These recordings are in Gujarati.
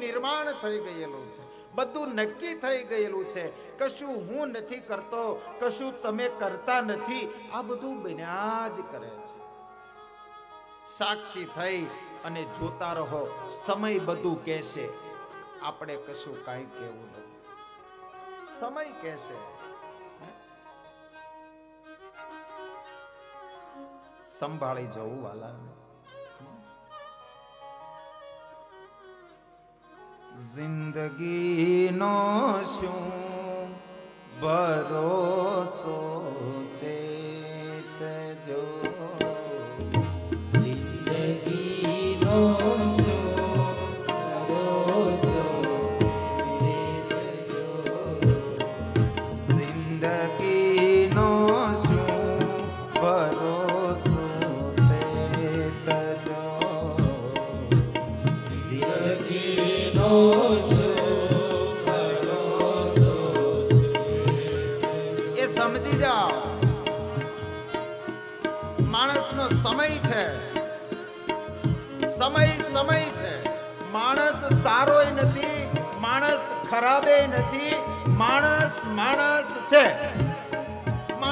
નિર્માણ થઈ ગયેલું છે. બધું નક્કી થઈ ગયેલું છે. કશું હું નથી કરતો, કશું તમે કરતા નથી. આ બધું બન્યા જ કરે છે. સાક્ષી થઈ અને જોતા રહો, સમય બધું કહેશે. આપણે કશું કાંઈ કહેવું નથી. સમય કહેશે. સંભાળી જવું વાલા જિંદગીનો શું ભરોસો?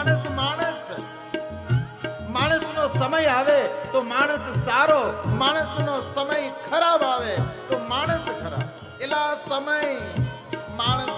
માણસ માણસ માણસનો સમય આવે તો માણસ સારો, માણસનો સમય ખરાબ આવે તો માણસ ખરાબ. એલા સમય માણસ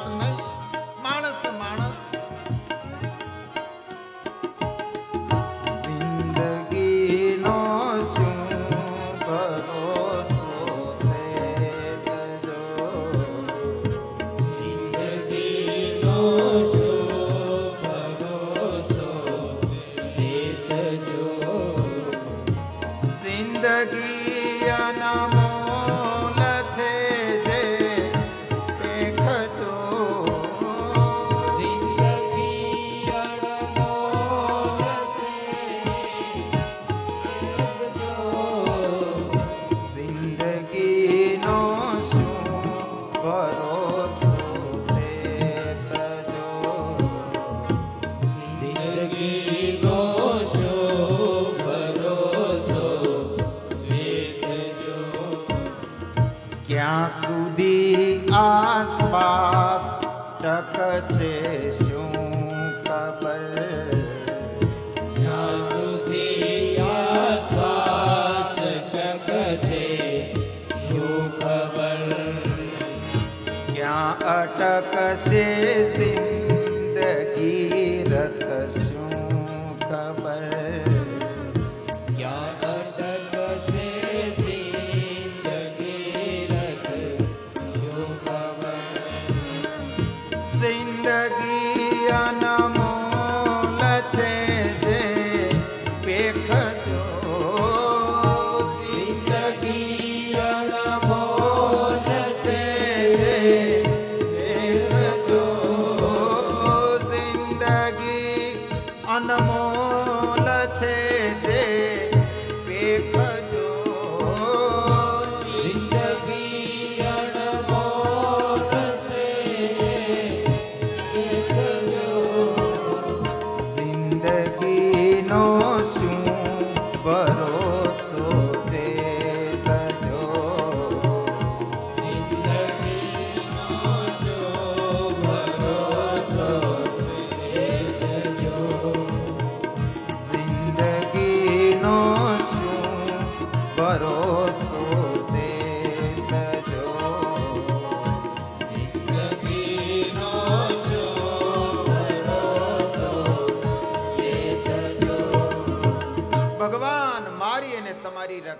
I see.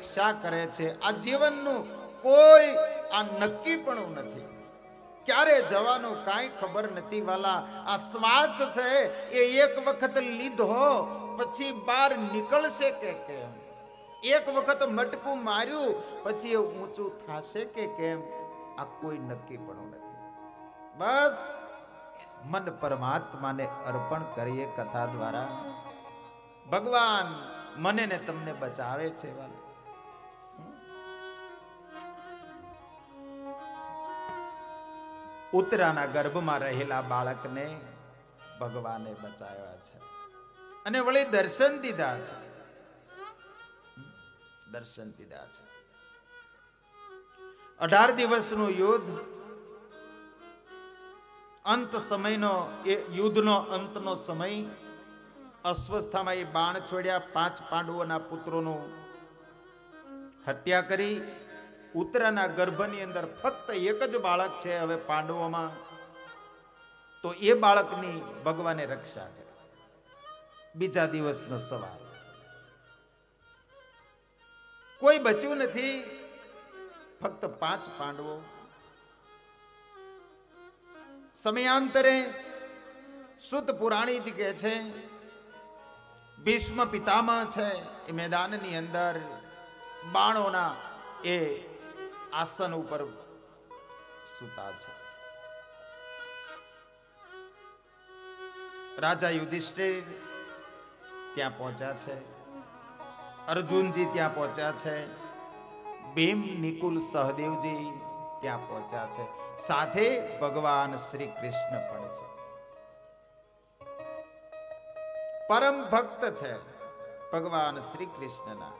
રક્ષા કરે છે. આ જીવનનું કોઈ, આ નક્કી પણ નથી. ક્યારે જવાનું કાંઈ ખબર નથી વાલા. આ શ્વાસ છે, એ એક વખત લીધો, પછી બહાર નીકળશે કે કેમ? એક વખત મટકું માર્યું, પછી એ ઊંચું થશે કે કેમ? આ કોઈ નક્કી પણ નથી. બસ, મન પરમાત્માને અર્પણ કરીએ કથા દ્વારા. ભગવાન મને ને તમને બચાવે છે વાલા. ઉત્તરાના ગર્ભમાં રહેલા બાળકને ભગવાને બચાવ્યા છે. અને વળી દર્શન દીધા છે. દર્શન દીધા છે. અઢાર દિવસનું યુદ્ધ, અંત સમયનો એ યુદ્ધનો અંતનો સમય, અસ્વસ્થામાં એ બાણ છોડ્યા, પાંચ પાંડવોના પુત્રોનું હત્યા કરી ઉત્તરાના ગર્ભની અંદર ફક્ત એક જ બાળક છે હવે પાંડવોમાં. તો એ બાળકની ભગવાને રક્ષા કરી. બીજા દિવસનો સવાર કોઈ બચ્યું નથી? ફક્ત પાંચ પાંડવો. સમયાંતરે સુત પુરાણી જ કહે છે, ભીષ્મ પિતામહ છે એ મેદાનની અંદર, બાણોના એ આસન ઉપર સુતા છે. રાજા યુધિષ્ઠિર ત્યાં પહોંચ્યા છે. અર્જુનજી ત્યાં પહોંચ્યા છે. ભીમ નિકુલ સહદેવજી ત્યાં પહોંચ્યા છે. સાથે ભગવાન શ્રી કૃષ્ણ પણ છે. પરમ ભક્ત છે ભગવાન શ્રી કૃષ્ણના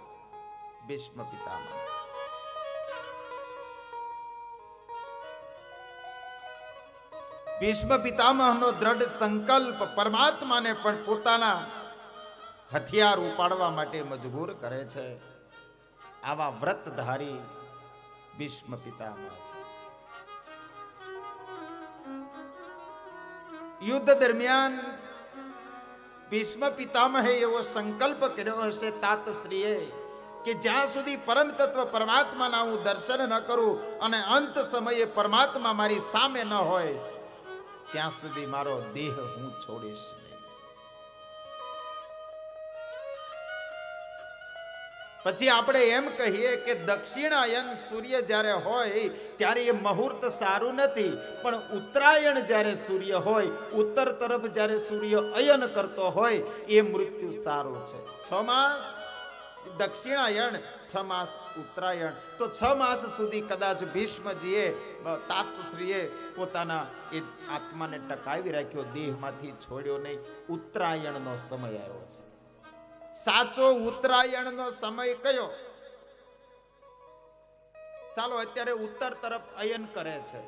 ભીષ્મ પિતામહ ભીષ્મ પિતામહનો દ્રઢ સંકલ્પ પરમાત્માને પણ પોતાના હથિયાર ઉપાડવા માટે મજબૂર કરે છે. આવા વ્રતધારી ભીષ્મ પિતામહ છે. યુદ્ધ દરમિયાન ભીષ્મ પિતામહે એવો સંકલ્પ કર્યો હશે તાતશ્રીએ કે જ્યાં સુધી પરમ તત્વ પરમાત્માના હું દર્શન ન કરું અને અંત સમયે પરમાત્મા મારી સામે ન હોય ત્યાં સુધી મારો દેહ હું છોડીશ પછી આપણે એમ કહીએ કે દક્ષિણાયન સૂર્ય જ્યારે હોય, ત્યારે એ મુહૂર્ત સારું નથી, પણ ઉત્તરાયણ જ્યારે સૂર્ય હોય, ઉત્તર તરફ જ્યારે સૂર્ય અયન કરતો હોય, એ મૃત્યુ સારું છે. છ માસ દક્ષિણાયણ, છ માસ ઉત્તરાયણ. તો છ માસ સુધી કદાચ ભીષ્મજીએ તાતશ્રીએ પોતાના એ આત્માને ટકાવી રાખ્યો, દેહમાંથી છોડ્યો નહીં. ઉત્તરાયણનો સમય આવ્યો છે. સાચો ઉત્તરાયણનો સમય કયો? ચાલો, અત્યારે ઉત્તર તરફ અયન કરે છે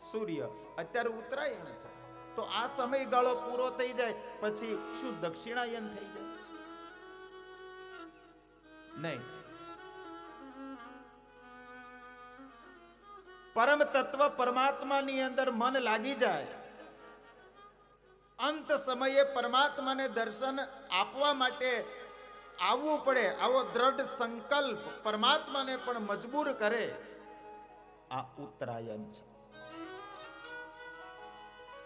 સૂર્ય. અત્યારે ઉત્તરાયણ છે. તો આ સમયગાળો પૂરો થઈ જાય, પછી શું દક્ષિણાયન થઈ જાય? નહીં. પરમ તત્વ પરમાત્માની અંદર મન લાગી જાય. અંત સમયે પરમાત્માને દર્શન આપવા માટે આવવું પડે. આવો દ્રઢ સંકલ્પ પરમાત્માને પણ મજબૂર કરે. આ ઉત્તરાયણ છે.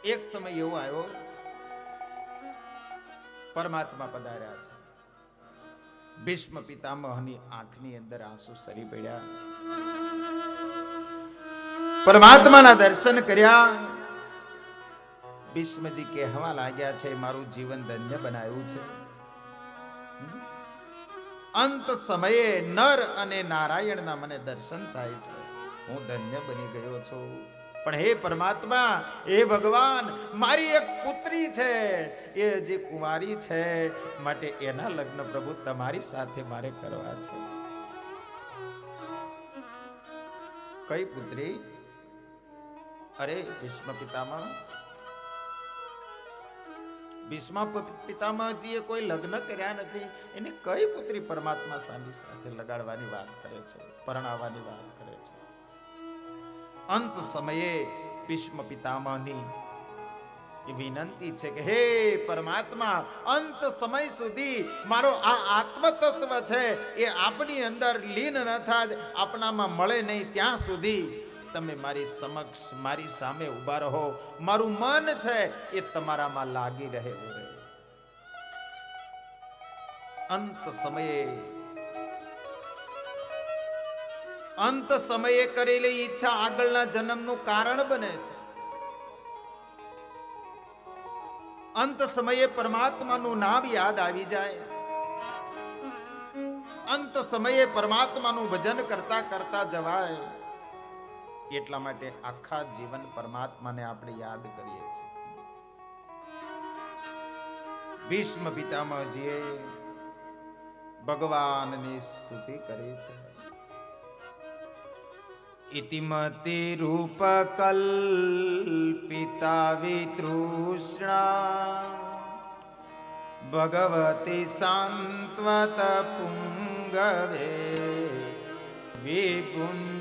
એક સમય એવો આવ્યો, પરમાત્મા પધાર્યા છે. ભીષ્મ પિતામહની આંખની અંદર આંસુ સરી પડ્યા. પરમાત્માના દર્શન કર્યા. ભીષ્મજી કહેવા લાગ્યા છે, મારું જીવન ધન્ય બનાવ્યું છે. અંત સમયે નર અને નારાયણના મને દર્શન થાય છે. હું ધન્ય બની ગયો છું. પણ હે પરમાત્મા, હે ભગવાન, મારી એક પુત્રી છે. એ જે કુંવારી છે, માટે એના લગ્ન પ્રભુ તમારી સાથે મારે કરવા છે. કઈ પુત્રી? અરે, ભીષ્મ પિતામાં ભીષ્મ પિતામહજીએ કોઈ લગ્ન કર્યા નથી. એની કઈ પુત્રી પરમાત્મા સાની સાથે લગાડવાની વાત કરે છે, પરણાવવાની વાત કરે છે? અંત સમયે ભીષ્મ પિતામહની એ વિનંતી છે કે, હે પરમાત્મા, અંત સમય સુધી મારો આ આત્મ તત્વ છે એ આપની અંદર લીન ન થાય આપણામાં મળે નહીં ત્યાં સુધી. તમે મારી સમક્ષ, મારી સામે ઊભા રહો. મારું મન છે એ તમારામાં લાગી રહે અંત સમયે અંત સમયે કરેલી ઈચ્છા આગળના જન્મનું કારણ બને છે. અંત સમયે પરમાત્માનું નામ યાદ આવી જાય. અંત સમયે પરમાત્માનું ભજન કરતા કરતા જવાય. એટલા માટે આખા જીવન પરમાત્માને આપણે યાદ કરીએ છીએ. ભીષ્મ પિતામહજીએ ભગવાનની સ્તુતિ કરી છે. ઇતિમતિ રૂપકલ્પિતા વિતૃષ્ણા ભગવતી સાંત્વત પુંગવે વિપુન્ની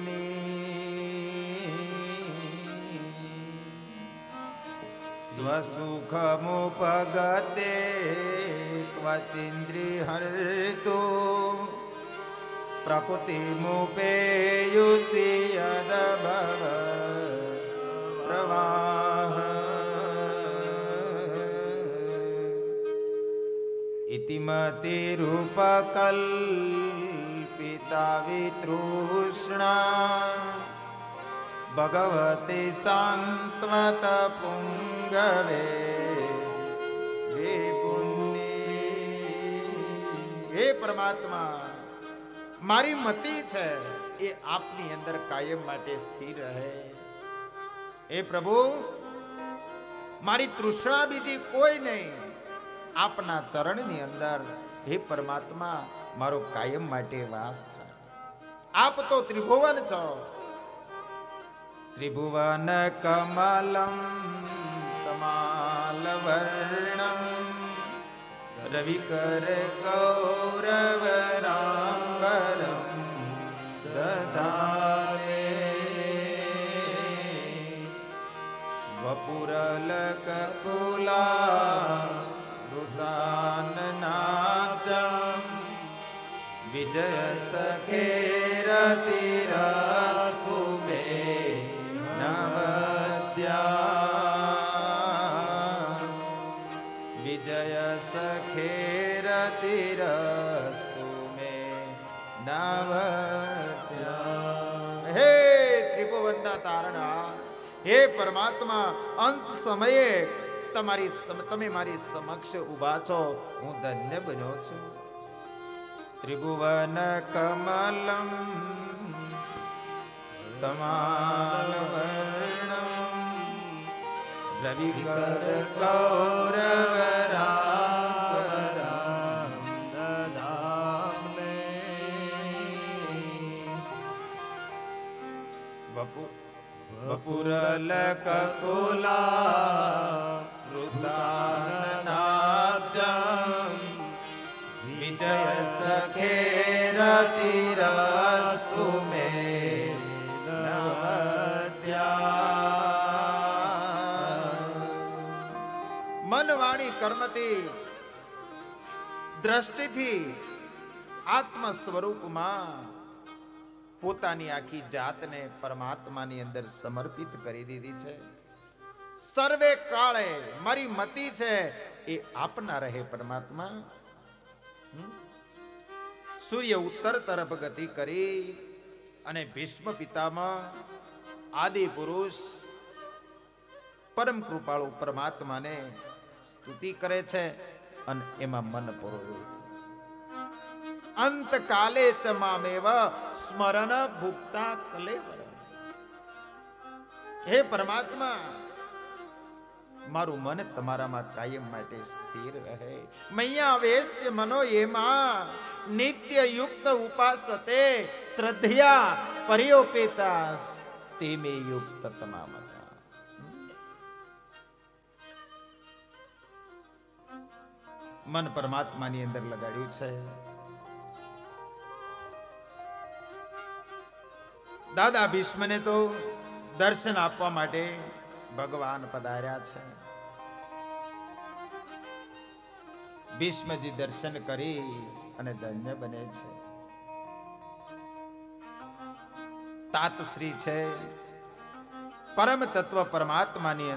પ્રકૃતિમુપેયુષી યદભવ પ્રવાહ ઇતિમતિરૂપકલ્પિતા વિતૃષ્ણા ભગવતી સાંત્વત પુંગવે વિપુન્ની. હે પરમાત્મા મારી મતિ છે એ આપની અંદર કાયમ માટે સ્થિર રહે. હે પ્રભુ, મારી તૃષ્ણા બીજી કોઈ નહીં. આપના ચરણની અંદર હે પરમાત્મા, મારો કાયમ માટે વાસ થાય. આપ તો ત્રિભુવન છો. ત્રિભુવન કમલમ, કમાલવર્ણમ રવિકર કૌરવરાંબરમ દધારે વપુરલકકુલા રુદાનનાચમ વિજય સખેરતિરસ્તુ મે નવદ્યા ત્રિભુવનના તારણા હે પરમાત્મા, અંત સમયે તમારી તમે મારી સમક્ષ ઊભા છો. હું ધન્ય બન્યો છું. ત્રિભુવન કમલમ તમાલવર્ણમ રવિકર કૌરવરાંબરમ વપુરલકકુલા વૃતાનનાચમ વિજય સખેરતિરસ્તુ મે મન વાણી કર્મથી દ્રષ્ટિથી આત્મ સ્વરૂપમાં પોતાની આખી જાતને પરમાત્માની અંદર સમર્પિત કરી દીધી છે. સર્વે કાળે મારી મતિ છે એ આપના રહે પરમાત્મા? સૂર્ય ઉત્તર તરફ ગતિ કરી અને ભીષ્મ પિતામાં આદિ પુરુષ, પરમ કૃપાળુ પરમાત્માને સ્તુતિ કરે છે અને એમાં મન પરોવે છે. અંતકાલે ચ મામેવ સ્મરણ ભુક્તા કલેવર હે પરમાત્મા, મારું મન તમારામાં કાયમ માટે સ્થિર રહે. મૈયા વેશ્ય મનો એમાં નિત્ય યુક્ત ઉપાસતે, શ્રદ્ધયા પર્યોપેતા તેમે યુક્ત તમામ મન પરમાત્માની અંદર લગાડ્યું છે. દાદા ભીષ્મને તો દર્શન આપવા માટે ભગવાન પધાર્યા છે. ભીષ્મજી દર્શન કરી અને ધન્ય બને છે. તાતશ્રી છે. પરમ તત્વ પરમાત્માની